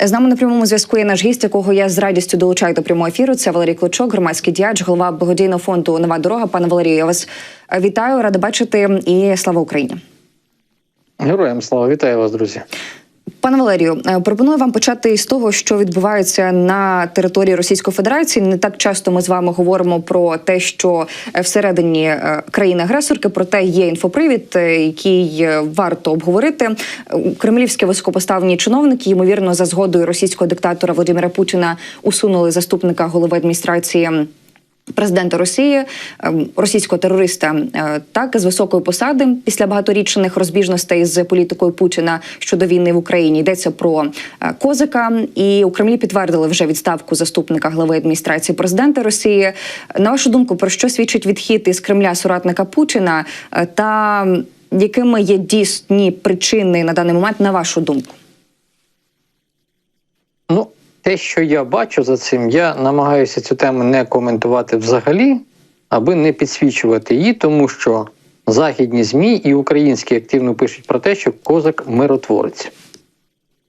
З нами на прямому зв'язку є наш гість, якого я з радістю долучаю до прямого ефіру. Це Валерій Клочок, громадський діяч, голова благодійного фонду Нова дорога. Пане Валерію, я вас е, вітаю, рада бачити і слава Україні. Героям слава вітаю вас, друзі. Пане Валерію, е, пропоную вам почати з того, що відбувається на території Російської Федерації. Не так часто ми з вами говоримо про те, що е, всередині е, країни-агресорки, проте є інфопривід, який варто обговорити. Кремлівські високопоставлені чиновники, ймовірно, за згодою російського диктатора Володимира Путіна усунули заступника голови адміністрації. Президента Росії, ем, російського терориста, е, так з високої посади після багаторічних розбіжностей з політикою Путіна щодо війни в Україні йдеться про е, Козика, і у Кремлі підтвердили вже відставку заступника глави адміністрації президента Росії. На вашу думку, про що свідчить відхід із Кремля соратника Путіна, е, та якими є дійсні причини на даний момент, на вашу думку? Те, що я бачу за цим, я намагаюся цю тему не коментувати взагалі, аби не підсвічувати її, тому що західні ЗМІ і українські активно пишуть про те, що козак миротворець.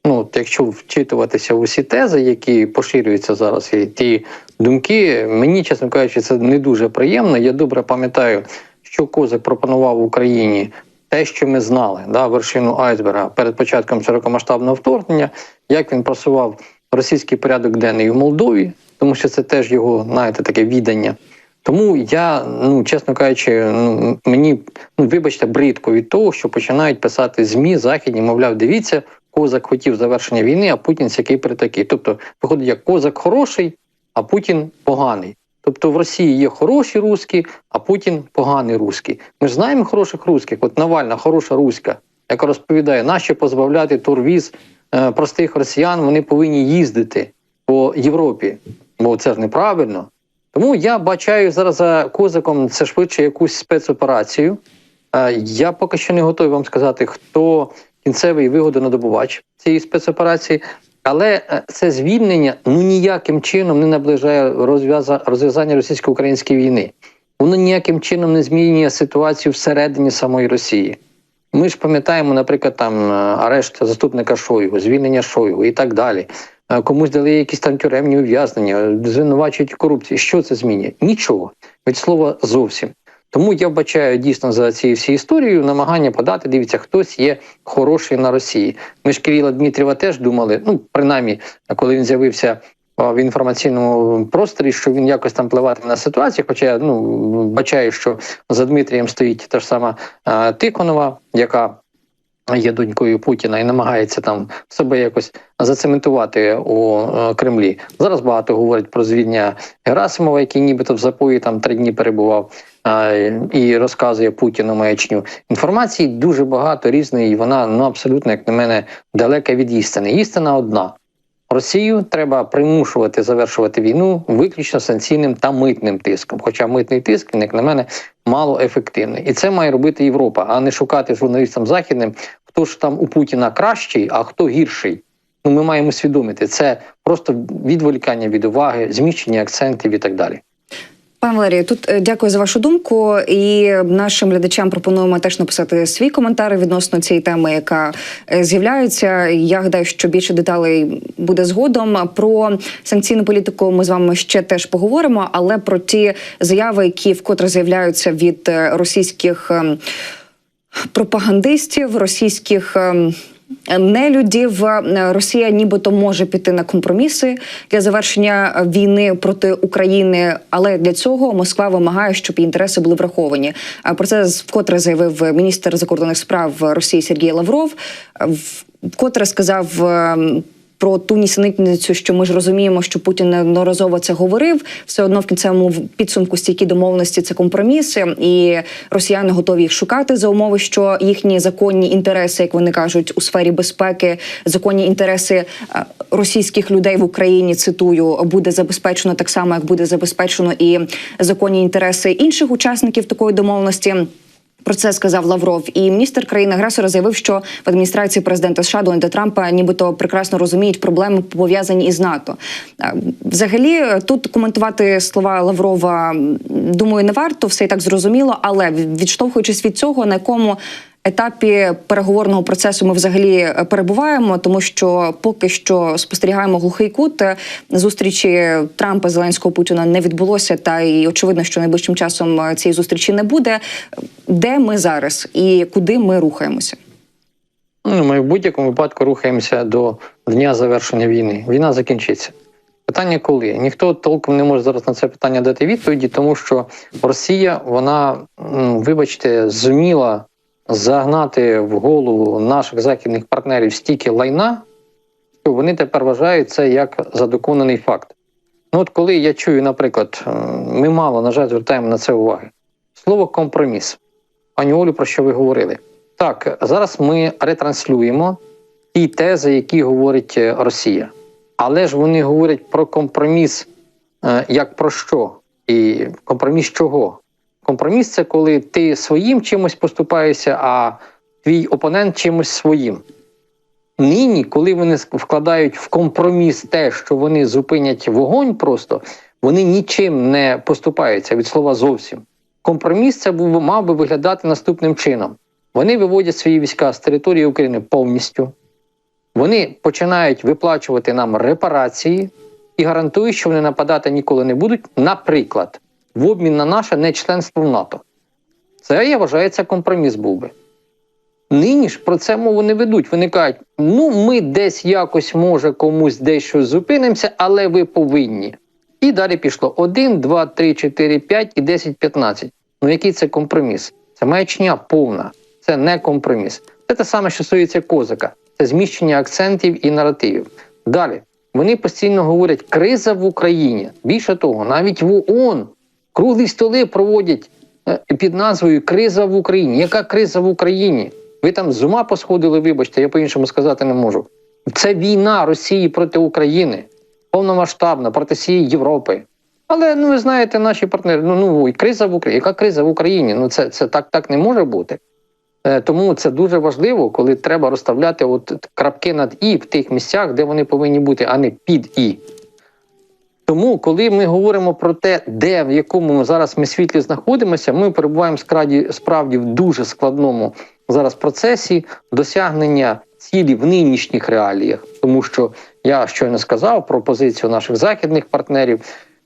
Ну, от якщо вчитуватися в усі тези, які поширюються зараз, і ті думки, мені, чесно кажучи, це не дуже приємно. Я добре пам'ятаю, що козак пропонував Україні те, що ми знали, да, вершину айсберга перед початком широкомасштабного вторгнення, як він просував російський порядок денний в Молдові, тому що це теж його, знаєте, таке віддання. Тому я, ну чесно кажучи, ну мені ну вибачте, бридко від того, що починають писати змі західні, мовляв, дивіться, козак хотів завершення війни, а Путін сякий при такий. Тобто, виходить, як козак хороший, а Путін поганий. Тобто в Росії є хороші русські, а Путін поганий русський. Ми ж знаємо хороших русських. От Навальна, хороша руська, яка розповідає, нащо позбавляти турвіз простих росіян, вони повинні їздити по Європі, бо це ж неправильно. Тому я бачаю зараз за козаком це швидше якусь спецоперацію. Е, Я поки що не готовий вам сказати, хто кінцевий вигодонадобувач цієї спецоперації, але е, це звільнення ну ніяким чином не наближає розв'яза- розв'язання російсько-української війни. Воно ніяким чином не змінює ситуацію всередині самої Росії. Ми ж пам'ятаємо, наприклад, там е, арешт заступника Шойгу, звільнення Шойгу і так далі. Е, Комусь дали якісь там тюремні ув'язнення, звинувачують в корупції. Що це змінює? Нічого. Від слова зовсім. Тому я вбачаю дійсно за цією всією історією намагання подати. Дивіться, хтось є хороший на Росії. Ми ж Кирила Дмитрієва теж думали, ну принаймні, коли він з'явився в інформаційному просторі, що він якось там впливатиме на ситуацію. Хоча я ну бачаю, що за Дмитрієм стоїть та ж сама а, Тихонова, яка є донькою Путіна і намагається там себе якось зацементувати у е, Кремлі. Зараз багато говорять про звільнення Герасимова, який нібито в запої там три дні перебував. І розказує Путіну маячню інформації дуже багато різної, і вона ну абсолютно, як на мене, далека від істини. Істина одна: Росію треба примушувати завершувати війну виключно санкційним та митним тиском. Хоча митний тиск, як на мене, мало ефективний, і це має робити Європа, а не шукати журналістам західним, хто ж там у Путіна кращий, а хто гірший. Ну, ми маємо усвідомити це просто відволікання від уваги, зміщення акцентів і так далі. Пане Валерію, тут е, дякую за вашу думку. І нашим глядачам пропонуємо теж написати свій коментар відносно цієї теми, яка е, з'являється. Я гадаю, що більше деталей буде згодом. Про санкційну політику ми з вами ще теж поговоримо, але про ті заяви, які вкотре з'являються від е, російських ем, пропагандистів, російських. Ем, Нелюдів Е, Росія нібито може піти на компроміси для завершення війни проти України, але для цього Москва вимагає, щоб інтереси були враховані. А Про це вкотре заявив міністр закордонних справ Росії Сергій Лавров. Е, Вкотре сказав. Про ту нісенітницю, що ми ж розуміємо, що Путін неодноразово це говорив. Все одно в кінцевому підсумку стійкі домовленості це компроміси, і росіяни готові їх шукати за умови, що їхні законні інтереси, як вони кажуть, у сфері безпеки, законні інтереси е, російських людей в Україні цитую, буде забезпечено так само, як буде забезпечено і законні інтереси інших учасників такої домовленості. Про це сказав Лавров, і міністр країни-агресора заявив, що в адміністрації президента США Дональда Трампа нібито прекрасно розуміють проблеми пов'язані із НАТО. Е, Взагалі, тут коментувати слова Лаврова думаю не варто, все і так зрозуміло. Але відштовхуючись від цього, на якому етапі переговорного процесу ми взагалі е, перебуваємо, тому що поки що спостерігаємо глухий кут. Е, Зустрічі Трампа Зеленського Путіна не відбулося, та і очевидно, що найближчим часом е, цієї зустрічі не буде. Де ми зараз і куди ми рухаємося? Ну, ми в будь-якому випадку рухаємося до дня завершення війни. Війна закінчиться. Питання коли? Ніхто толком не може зараз на це питання дати відповіді, тому що Росія, вона, вибачте, зуміла загнати в голову наших західних партнерів стільки лайна, що вони тепер вважають це як задоконаний факт. Ну, от коли я чую, наприклад, е, ми мало, на жаль, звертаємо на це уваги. Слово компроміс. Пані Олю, про що ви говорили? Так, зараз ми ретранслюємо ті тези, які говорить е, Росія. Але ж вони говорять про компроміс е, як про що? І компроміс чого? Компроміс це коли ти своїм чимось поступаєшся, а твій опонент чимось своїм. Нині, коли вони вкладають в компроміс те, що вони зупинять вогонь, просто вони нічим не поступаються від слова зовсім. Компроміс це був мав би виглядати наступним чином: вони виводять свої війська з території України повністю, вони починають виплачувати нам репарації і гарантують, що вони нападати ніколи не будуть, наприклад, в обмін на наше нечленство в НАТО. Це я вважаю, це компроміс був би. Нині ж про це мову не ведуть. Вони кажуть, ну ми десь якось, може, комусь дещо зупинимося, але ви повинні. І далі пішло 1, 2, 3, 4, 5 і 10, 15. Ну який це компроміс? Це маячня повна, це не компроміс. Це те саме, що стосується козака, це зміщення акцентів і наративів. Далі вони постійно говорять криза в Україні. Більше того, навіть в ООН круглі столи проводять е, під назвою Криза в Україні. Яка криза в Україні? Ви там з ума посходили, вибачте, я по-іншому сказати не можу. Це війна Росії проти України, повномасштабна проти всієї Європи. Але ну ви знаєте, наші партнери, ну ну і криза в Україні. Яка криза в Україні? Ну це, це так, так не може бути. Е, Тому це дуже важливо, коли треба розставляти от крапки над і в тих місцях, де вони повинні бути, а не під і. Тому, коли ми говоримо про те, де в якому зараз ми світлі знаходимося, ми перебуваємо скраді, справді в дуже складному зараз процесі досягнення цілі в нинішніх реаліях, тому що я щойно сказав про позицію наших західних партнерів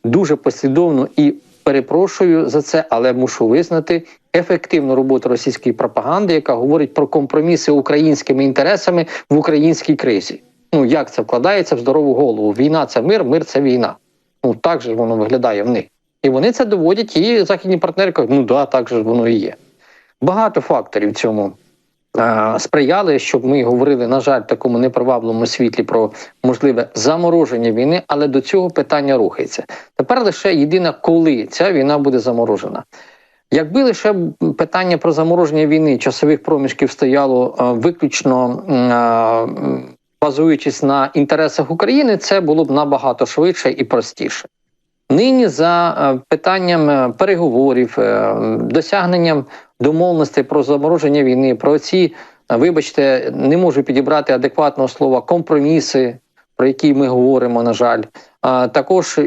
дуже послідовно і перепрошую за це, але мушу визнати ефективну роботу російської пропаганди, яка говорить про компроміси українськими інтересами в українській кризі. Ну як це вкладається в здорову голову? Війна це мир, мир це війна. Ну так же воно виглядає в них. І вони це доводять, і західні партнери кажуть, ну да, так же воно і є. Багато факторів цьому е, сприяли, щоб ми говорили, на жаль, в такому непривабливому світлі про можливе замороження війни, але до цього питання рухається. Тепер лише єдине, коли ця війна буде заморожена. Якби лише питання про замороження війни часових проміжків стояло е, виключно е, базуючись на інтересах України, це було б набагато швидше і простіше. Нині за е, питанням е, переговорів, е, досягненням домовленостей про замороження війни, про ці, вибачте, не можу підібрати адекватного слова компроміси, про які ми говоримо, на жаль, а також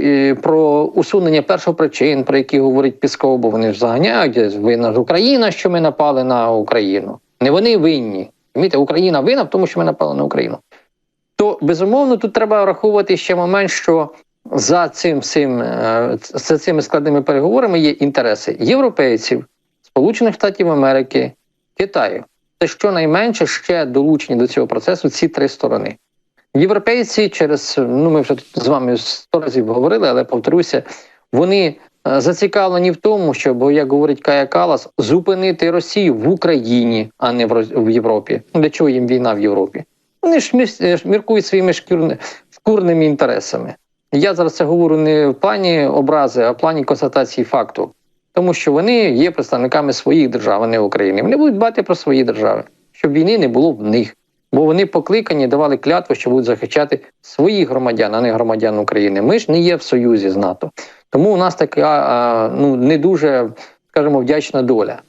про усунення першопричин, про які говорить Пісков, бо вони ж заганяють винна ж Україна, що ми напали на Україну. Не вони винні. Розумієте, Україна винна в тому, що ми напали на Україну. То безумовно тут треба враховувати ще момент, що за цим всім е, за цими складними переговорами є інтереси європейців, Сполучених Штатів Америки, Китаю. Це щонайменше ще долучені до цього процесу ці три сторони. Європейці через ну ми вже з вами сто разів говорили, але повторюся, вони е, зацікавлені в тому, щоб, як говорить Кая Калас, зупинити Росію в Україні, а не в Європі. Ну для чого їм війна в Європі? Вони ж е, міркують своїми шкурни, шкурними інтересами. Я зараз це говорю не в плані образи, а в плані констатації факту. Тому що вони є представниками своїх держав, а не України. Вони будуть дбати про свої держави, щоб війни не було в них. Бо вони покликані, давали клятву, що будуть захищати своїх громадян, а не громадян України. Ми ж не є в союзі з НАТО. Тому у нас така ну не дуже, скажімо, вдячна доля.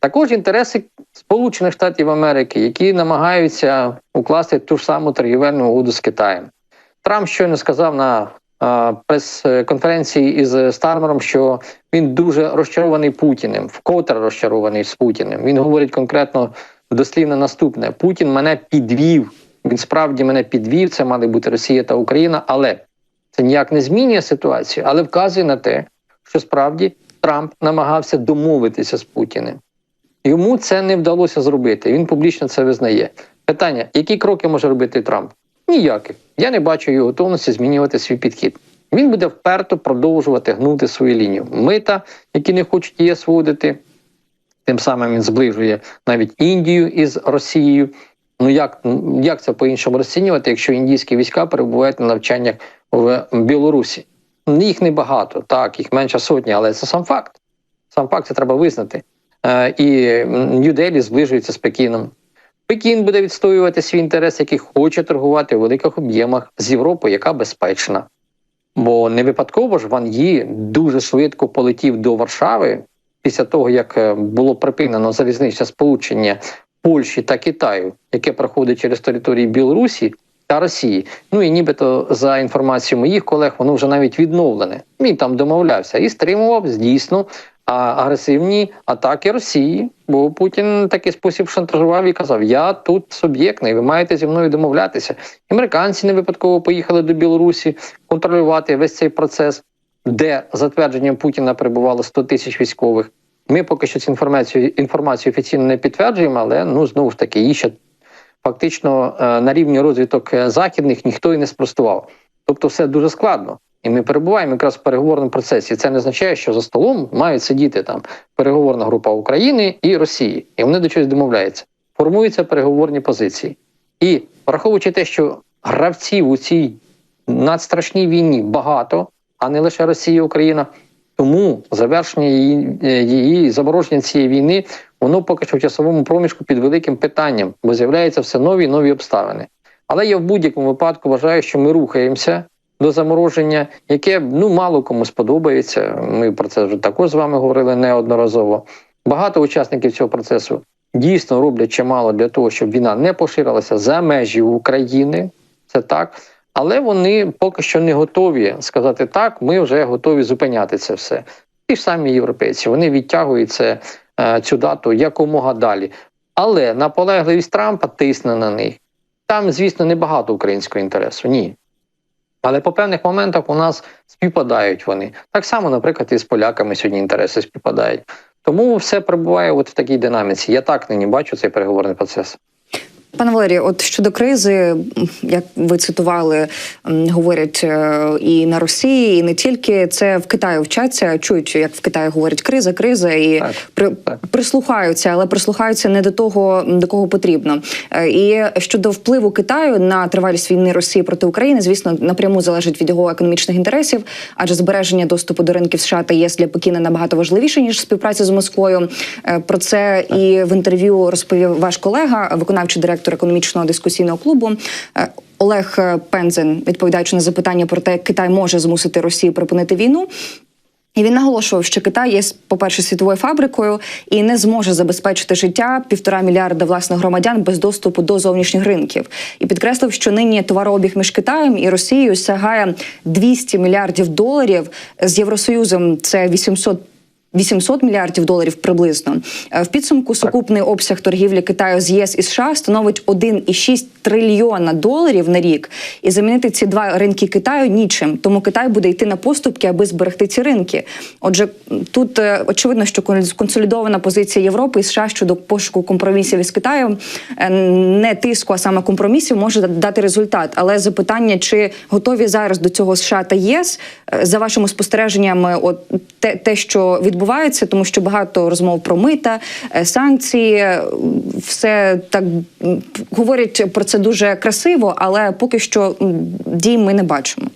Також інтереси Сполучених Штатів Америки, які намагаються укласти ту ж саму торгівельну угоду з Китаєм. Трамп щойно сказав на прес-конференції із Стармером, що він дуже розчарований Путіним, вкотре розчарований з Путіним. Він говорить конкретно дослівно наступне: Путін мене підвів. Він справді мене підвів. Це мали бути Росія та Україна, але це ніяк не змінює ситуацію, але вказує на те, що справді Трамп намагався домовитися з Путіним. Йому це не вдалося зробити. Він публічно це визнає. Питання: які кроки може робити Трамп? Ніяких. Я не бачу його готовності змінювати свій підхід. Він буде вперто продовжувати гнути свою лінію. Мита, які не хочуть ЄС вводити, тим самим він зближує навіть Індію із Росією. Ну як, як це по-іншому розцінювати, якщо індійські війська перебувають на навчаннях в Білорусі? Їх небагато, так, їх менше сотні, але це сам факт. Сам факт це треба визнати. Е, і Нью-Делі зближується з Пекіном. Пекін буде відстоювати свій інтерес, який хоче торгувати в великих об'ємах з Європою, яка безпечна. Бо не випадково ж Ван Ї дуже швидко полетів до Варшави після того, як е, було припинено залізничне сполучення Польщі та Китаю, яке проходить через території Білорусі та Росії. Ну і нібито за інформацією моїх колег, воно вже навіть відновлене. Він там домовлявся і стримував дійсно а, агресивні атаки Росії. Бо Путін такий спосіб шантажував і казав: Я тут суб'єктний, ви маєте зі мною домовлятися. Американці не випадково поїхали до Білорусі контролювати весь цей процес, де за твердженням Путіна перебувало 100 тисяч військових. Ми поки що цю інформацію інформацію офіційно не підтверджуємо, але ну знову ж таки її ще фактично е, на рівні розвиток е, західних ніхто і не спростував. Тобто, все дуже складно. І ми перебуваємо якраз в переговорному процесі. Це не означає, що за столом мають сидіти там переговорна група України і Росії, і вони до чогось домовляються. Формуються переговорні позиції. І враховуючи те, що гравців у цій надстрашній війні багато, а не лише Росія і Україна. Тому завершення її, е, її замороження цієї війни воно поки що в часовому проміжку під великим питанням, бо з'являються все нові і нові обставини. Але я в будь-якому випадку вважаю, що ми рухаємося до замороження, яке ну мало кому сподобається. Ми про це вже також з вами говорили неодноразово. Багато учасників цього процесу дійсно роблять чимало для того, щоб війна не поширилася за межі України. Це так. Але вони поки що не готові сказати так, ми вже готові зупиняти це все. Ті ж самі європейці вони відтягують це, е, цю дату якомога далі. Але наполегливість Трампа тисне на них. Там, звісно, небагато українського інтересу. Ні. Але по певних моментах у нас співпадають вони. Так само, наприклад, і з поляками сьогодні інтереси співпадають. Тому все перебуває от в такій динаміці. Я так нині бачу цей переговорний процес. Пане Валерію, от щодо кризи, як ви цитували, говорять е, і на Росії, і не тільки це в Китаї вчаться, чують, як в Китаї говорять криза, криза, і Так, при, так. прислухаються, але прислухаються не до того, до кого потрібно. Е, І щодо впливу Китаю на тривалість війни Росії проти України, звісно, напряму залежить від його економічних інтересів, адже збереження доступу до ринків США та ЄС для Пекіна набагато важливіше ніж співпраця з Москвою. Е, Про це і в інтерв'ю розповів ваш колега, виконавчий директор економічного дискусійного клубу. е, Олег е, Пензен, відповідаючи на запитання про те, як Китай може змусити Росію припинити війну. І він наголошував, що Китай є, по-перше, світовою фабрикою і не зможе забезпечити життя півтора мільярда власних громадян без доступу до зовнішніх ринків. І підкреслив, що нині товарообіг між Китаєм і Росією сягає 200 мільярдів доларів з Євросоюзом. Це 800 800 мільярдів доларів приблизно. Е, В підсумку сукупний обсяг торгівлі Китаю з ЄС і США становить 1,6 трильйона доларів на рік. І замінити ці два ринки Китаю нічим. Тому Китай буде йти на поступки, аби зберегти ці ринки. Отже, тут е, очевидно, що консолідована позиція Європи і США щодо пошуку компромісів із Китаєм е, не тиску, а саме компромісів може дати результат. Але запитання, чи готові зараз до цього США та ЄС, за вашими спостереженнями, от те, те, що відбувається, тому що багато розмов про мита, е, санкції, е, все так говорять про це дуже красиво, але поки що дій ми не бачимо.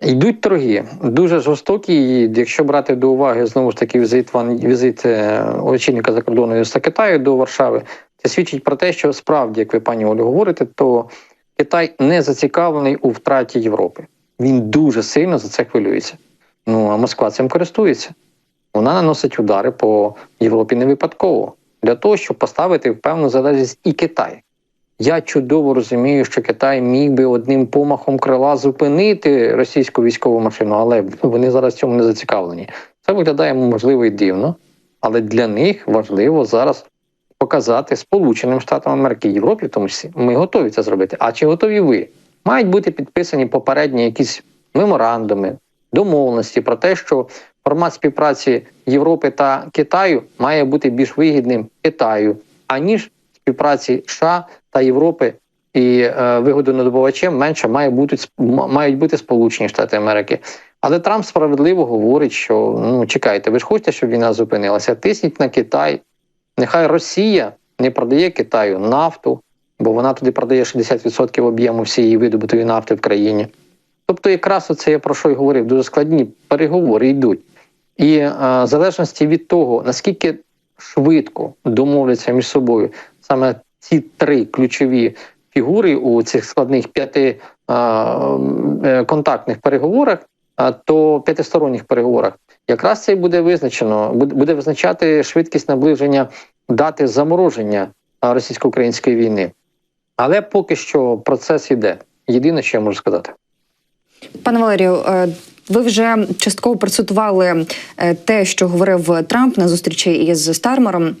Йдуть торги дуже жорстокі. І якщо брати до уваги знову ж таки візит Ван візит е, очільника закордонного міністерства Китаю до Варшави, це свідчить про те, що справді, як ви пані Олю говорите, то Китай не зацікавлений у втраті Європи. Він дуже сильно за це хвилюється. Ну а Москва цим користується. Вона наносить удари по Європі не випадково для того, щоб поставити в певну залежність і Китай. Я чудово розумію, що Китай міг би одним помахом крила зупинити російську військову машину, але вони зараз цьому не зацікавлені. Це виглядає можливо і дивно, але для них важливо зараз показати Сполученим Штатам Америки, Європі, тому числі, ми готові це зробити. А чи готові ви? Мають бути підписані попередні якісь меморандуми, домовленості про те, що формат співпраці Європи та Китаю має бути більш вигідним Китаю, аніж співпраці США та Європи і е, вигодонадобувачем менше має бути мають бути Сполучені Штати Америки. Але Трамп справедливо говорить, що ну чекайте, ви ж хочете, щоб війна зупинилася? Тисніть на Китай. Нехай Росія не продає Китаю нафту, бо вона туди продає 60% об'єму всієї видобутої нафти в країні. Тобто, якраз оце я про що й говорив, дуже складні переговори йдуть. І е, в залежності від того, наскільки швидко домовляться між собою саме ці три ключові фігури у цих складних п'яти е, е, контактних переговорах, а, то п'ятисторонніх переговорах, якраз це і буде визначено, буде, визначати швидкість наближення дати замороження російсько-української війни. Але поки що процес іде. Єдине, що я можу сказати. Пане Валерію, е, ви вже частково процитували е, те, що говорив Трамп на зустрічі із Стармером.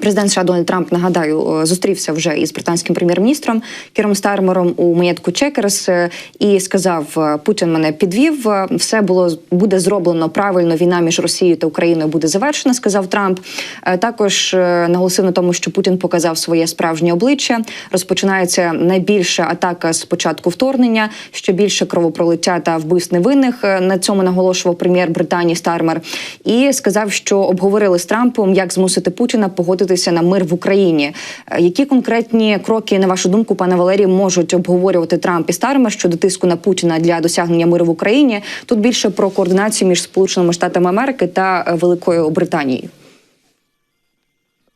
Президент США Дональд Трамп нагадаю е, зустрівся вже із британським прем'єр-міністром Кіром Стармером у маєтку Чекерс е, і сказав: е, Путін мене підвів. Все було буде зроблено правильно. Війна між Росією та Україною буде завершена. Сказав Трамп. Також наголосив на тому, що Путін показав своє справжнє обличчя. Розпочинається найбільша атака з початку вторгнення. Ще більше кровопролиття та вбивств невинних. На цьому наголошував прем'єр Британії Стармер і сказав, що обговорили з Трампом, як змусити Путіна погодитися на мир в Україні. Е, Які конкретні кроки, на вашу думку, пане Валерій, можуть обговорювати Трамп і Стармер щодо тиску на Путіна для досягнення миру в Україні? Тут більше про координацію між Сполученими Штатами Америки та е, Великою Британією.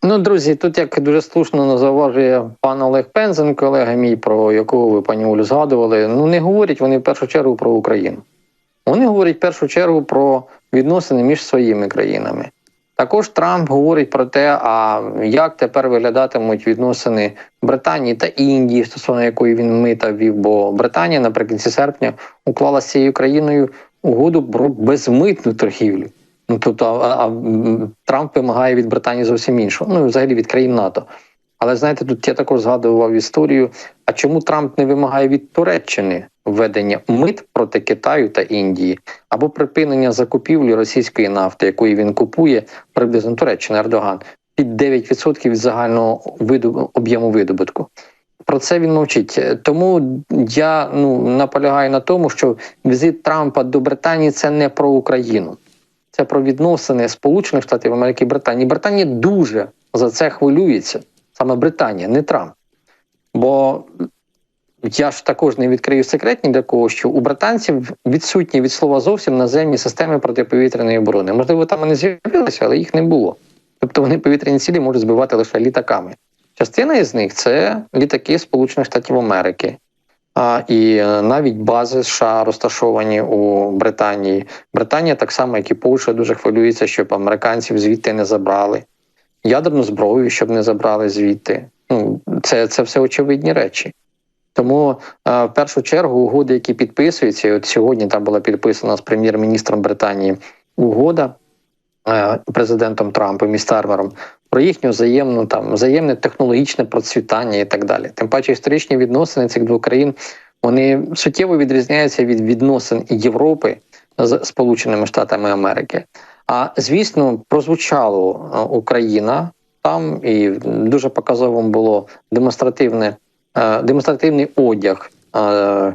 Ну, друзі, тут як дуже слушно зауважує пан Олег Пензен, колега мій, про якого ви, пані Олю, згадували. Ну не говорять вони в першу чергу про Україну. Вони говорять в першу чергу про відносини між своїми країнами. Також Трамп говорить про те, а як тепер виглядатимуть відносини Британії та Індії, стосовно якої він мита вів, бо Британія наприкінці серпня уклала з цією країною угоду про безмитну торгівлю. Ну тобто, а, а Трамп вимагає від Британії зовсім іншого, ну і взагалі від країн НАТО. Але знаєте, тут я також згадував історію. А чому Трамп не вимагає від Туреччини введення мит проти Китаю та Індії або припинення закупівлі російської нафти, якої він купує приблизно Туреччина Ердоган, під 9% від загального виду об'єму видобутку? Про це він мовчить. Тому я ну наполягаю на тому, що візит Трампа до Британії це не про Україну, це про відносини Сполучених Штатів Америки і Британії. Британія дуже за це хвилюється. Саме Британія, не Трамп. Бо я ж також не відкрию секрет ні для кого, що у британців відсутні від слова зовсім наземні системи протиповітряної оборони. Можливо, там вони з'явилися, але їх не було. Тобто вони повітряні цілі можуть збивати лише літаками. Частина із них це літаки Сполучених Штатів Америки. А, і е, навіть бази США розташовані у Британії. Британія, так само, як і Польща, дуже хвилюється, щоб американців звідти не забрали. Ядерну зброю, щоб не забрали звідти. Ну, це, це все очевидні речі. Тому е, в першу чергу угоди, які підписуються, і от сьогодні там була підписана з прем'єр-міністром Британії угода е, президентом Трампом і Стармером про їхню взаємну там взаємне технологічне процвітання і так далі. Тим паче історичні відносини цих двох країн вони суттєво відрізняються від відносин Європи з Сполученими Штатами Америки. А звісно, прозвучало е, Україна там, і дуже показовим було демонстративне е, демонстративний одяг е,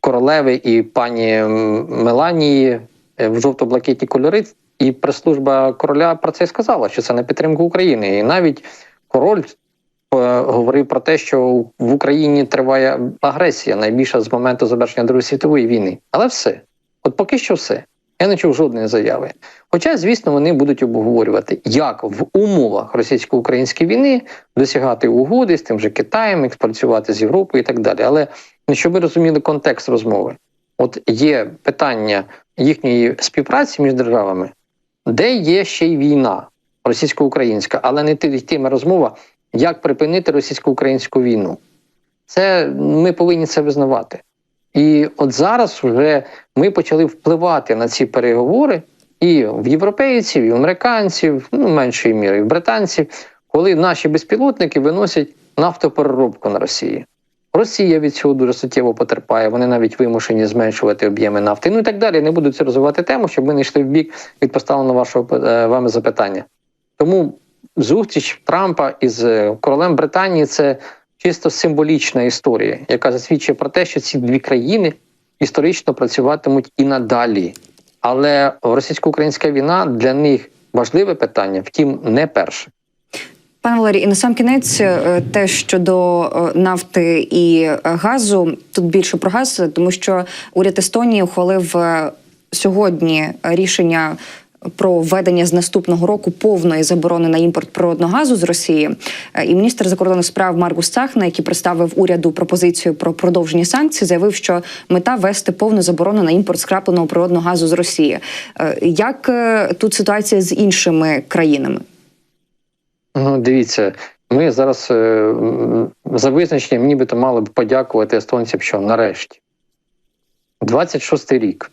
королеви і пані Меланії в жовто-блакитні кольори. І прес-служба короля про це сказала, що це на підтримку України. І навіть король говорив про те, що в Україні триває агресія найбільша з моменту завершення Другої світової війни. Але все, от поки що все. Я не чув жодної заяви. Хоча, звісно, вони будуть обговорювати, як в умовах російсько-української війни досягати угоди з тим же Китаєм, експрацювати з Європою і так далі. Але ну, щоб ви розуміли контекст розмови, от є питання їхньої співпраці між державами, де є ще й війна російсько-українська, але не йтиме розмова, як припинити російсько-українську війну. Це ми повинні це визнавати. І от зараз вже ми почали впливати на ці переговори і в європейців, і в американців, ну меншої міри, і в британців, коли наші безпілотники виносять нафтопереробку на Росії. Росія від цього дуже суттєво потерпає. Вони навіть вимушені зменшувати об'єми нафти. Ну і так далі. Не буду це розвивати тему, щоб ми не йшли в бік від поставленого вашого е, вами запитання. Тому зустріч Трампа із е, королем Британії це чисто символічна історія, яка засвідчує про те, що ці дві країни історично працюватимуть і надалі. Але російсько-українська війна для них важливе питання, втім, не перше. Пане Валерій, і на сам кінець е, те щодо е, нафти і е, газу, тут більше про газ, тому що уряд Естонії ухвалив сьогодні рішення. Про введення з наступного року повної заборони на імпорт природного газу з Росії, Е, і міністр закордонних справ Маркус Цахна, який представив уряду пропозицію про продовження санкцій, заявив, що мета ввести повну заборону на імпорт скрапленого природного газу з Росії. Е, Як е, тут ситуація з іншими країнами? Ну, дивіться, ми зараз за визначенням нібито мали б подякувати естонцям, що нарешті. 26-й рік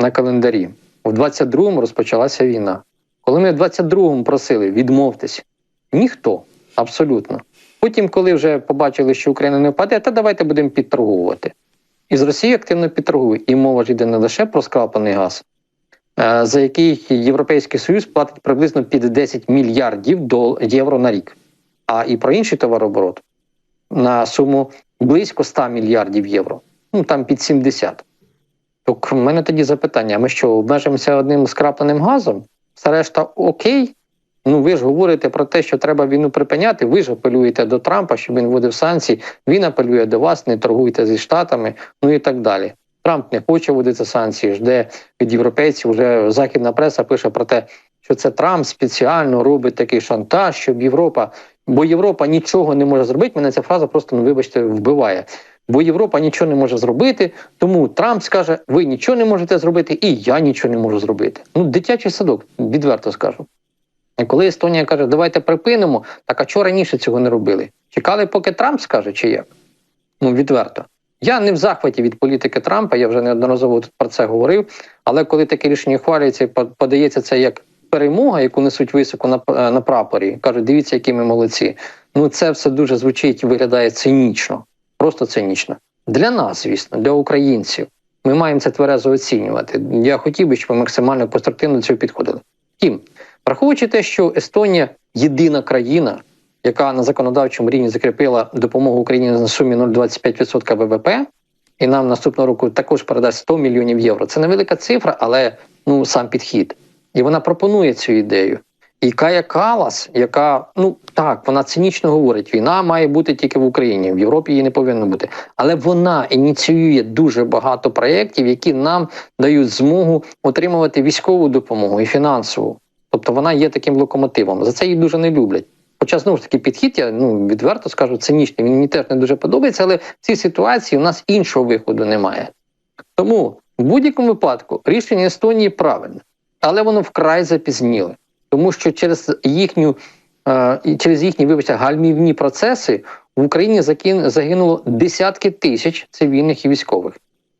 на календарі. У 22-му розпочалася війна. Коли ми в 22-му просили відмовтесь, ніхто абсолютно. Потім, коли вже побачили, що Україна не впаде, та давайте будемо підторгувати. І з Росією активно підторгує. І мова ж йде не лише про скраплений газ, е, за який Європейський Союз платить приблизно під 10 мільярдів євро на рік, а і про інший товарооборот на суму близько 100 мільярдів євро. Ну там під 70. Так в мене тоді запитання: ми що, обмежимося одним скрапленим газом? Все решта окей. Ну ви ж говорите про те, що треба війну припиняти. Ви ж апелюєте до Трампа, щоб він вводив санкції. Він апелює до вас, не торгуйте зі штатами, ну і так далі. Трамп не хоче вводити санкції, жде від європейців. Вже західна преса пише про те, що це Трамп спеціально робить такий шантаж, щоб Європа, бо Європа нічого не може зробити. Мене ця фраза просто ну вибачте вбиває. Бо Європа нічого не може зробити, тому Трамп скаже: ви нічого не можете зробити, і я нічого не можу зробити. Ну, дитячий садок, відверто скажу. І коли Естонія каже, давайте припинимо, так а чого раніше цього не робили? Чекали, поки Трамп скаже, чи як? Ну, відверто. Я не в захваті від політики Трампа, я вже неодноразово тут про це говорив. Але коли таке рішення по- подається це як перемога, яку несуть високо на, е, на прапорі, кажуть, дивіться, які ми молодці. Ну це все дуже звучить виглядає цинічно, просто цинічно. Для нас, звісно, для українців. Ми маємо це тверезо оцінювати. Я хотів би, щоб ми максимально конструктивно до цього підходили. Втім, враховуючи те, що Естонія єдина країна, яка на законодавчому рівні закріпила допомогу Україні на сумі 0,25% ВВП, і нам наступного року також передасть 100 мільйонів євро. Це невелика цифра, але ну сам підхід. І вона пропонує цю ідею. І Кая Калас, яка ну так, вона цинічно говорить, війна має бути тільки в Україні, в Європі її не повинно бути. Але вона ініціює дуже багато проєктів, які нам дають змогу отримувати військову допомогу і фінансову. Тобто вона є таким локомотивом. За це її дуже не люблять. Хоча знову ж таки підхід, я ну відверто скажу, цинічний. Він мені теж не дуже подобається, але в цій ситуації у нас іншого виходу немає. Тому в будь-якому випадку рішення Естонії правильне, але воно вкрай запізніле, тому що через їхню е, і через їхні вибачте, гальмівні процеси в Україні загинуло десятки тисяч цивільних і військових,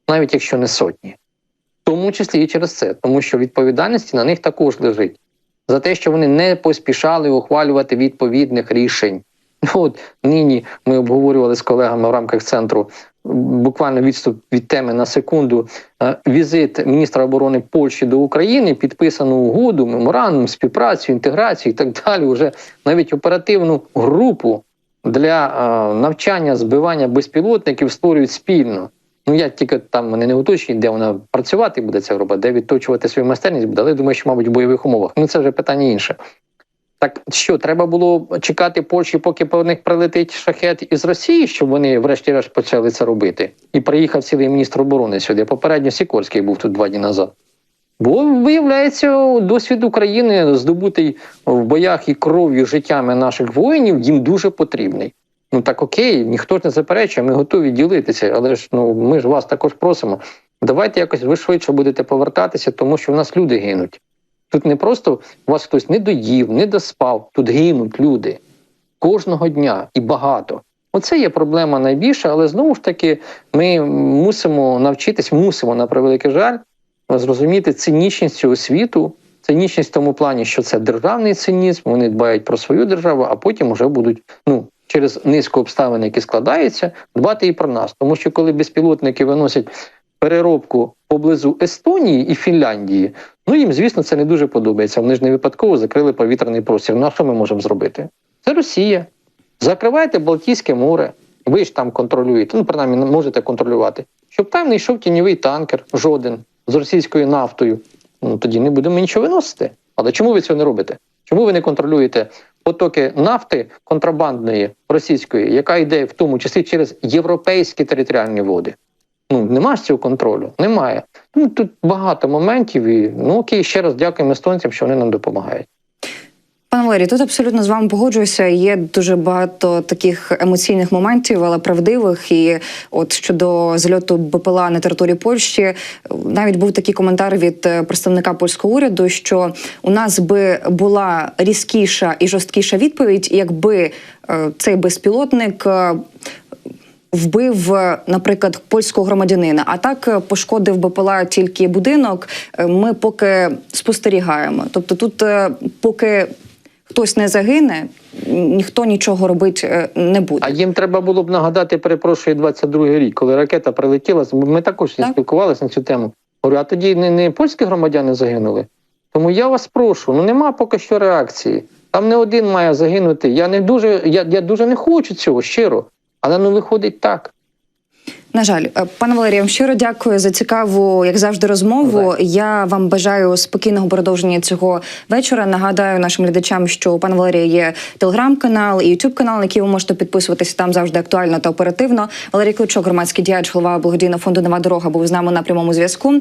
навіть якщо не сотні. В тому числі і через це, тому що відповідальність на них також лежить за те, що вони не поспішали ухвалювати відповідних рішень. Ну, От нині ми обговорювали з колегами в рамках центру буквально відступ від теми на секунду. е, Візит міністра оборони Польщі до України, підписану угоду, меморандум, співпрацю, інтеграцію і так далі. Уже навіть оперативну групу для е, навчання збивання безпілотників створюють спільно. Ну я тільки там мене не уточнюють, де вона працювати буде ця група, де відточувати свою майстерність буде, але думаю, що, мабуть, в бойових умовах. Ну це вже питання інше. Так що треба було чекати Польщі, поки по них прилетить шахет із Росії, щоб вони, врешті-решт, почали це робити. І приїхав цілий міністр оборони сюди. Попередньо Сікорський був тут два дні назад. Бо виявляється, досвід України, здобутий в боях і кров'ю життями наших воїнів, їм дуже потрібний. Ну так окей, ніхто ж не заперечує, ми готові ділитися, але ж ну ми ж вас також просимо. Давайте якось ви швидше будете повертатися, тому що в нас люди гинуть. Тут не просто вас хтось не доїв, не доспав, тут гинуть люди кожного дня і багато. Оце є проблема найбільша, але знову ж таки ми мусимо навчитись, мусимо на превеликий жаль зрозуміти цинічність цього світу Цинічність в тому плані, що це державний цинізм, вони дбають про свою державу, а потім вже будуть ну через низку обставин, які складаються, дбати і про нас. Тому що коли безпілотники виносять переробку поблизу Естонії і Фінляндії, ну їм, звісно, це не дуже подобається. Вони ж не випадково закрили повітряний простір. Ну а що ми можемо зробити? Це Росія. Закривайте Балтійське море. Ви ж там контролюєте, ну принаймні можете контролювати, щоб там не йшов тіньовий танкер, жоден з російською нафтою. Ну тоді не будемо нічого виносити. Але чому ви цього не робите? Чому ви не контролюєте потоки нафти контрабандної російської, яка йде в тому числі через європейські територіальні води? Ну нема ж цього контролю, немає. Ну тут багато моментів, і ну окей, ще раз дякуємо естонцям, що вони нам допомагають. Пане Валерій, тут абсолютно з вами погоджуюся. Є дуже багато таких емоційних моментів, але правдивих. І от щодо зльоту БПЛА на території Польщі, навіть був такий коментар від е, представника польського уряду, що у нас би була різкіша і жорсткіша відповідь, якби е, цей безпілотник. Вбив, е, наприклад, польського громадянина, а так е, пошкодив БПЛА тільки будинок. е, Ми поки спостерігаємо. Тобто, тут поки хтось не загине, ніхто нічого робити не буде. А їм треба було б нагадати, перепрошую, 22-й рік, коли ракета прилетіла. Ми також Так. спілкувалися на цю тему. Говорю, а тоді не, не польські громадяни загинули. Тому я вас прошу, ну нема поки що реакції. Там не один має загинути. Я не дуже, я, я дуже не хочу цього щиро. Але ну виходить так. На жаль, Е, пане Валерію, вам щиро дякую за цікаву, як завжди, розмову. Давай. Я вам бажаю спокійного продовження цього вечора. Нагадаю нашим глядачам, що у пана Валерія є телеграм-канал і ютуб канал, на який ви можете підписуватися. Там завжди актуально та оперативно. Валерій Кличок, громадський діяч, голова благодійного фонду Нова дорога, був з нами на прямому зв'язку.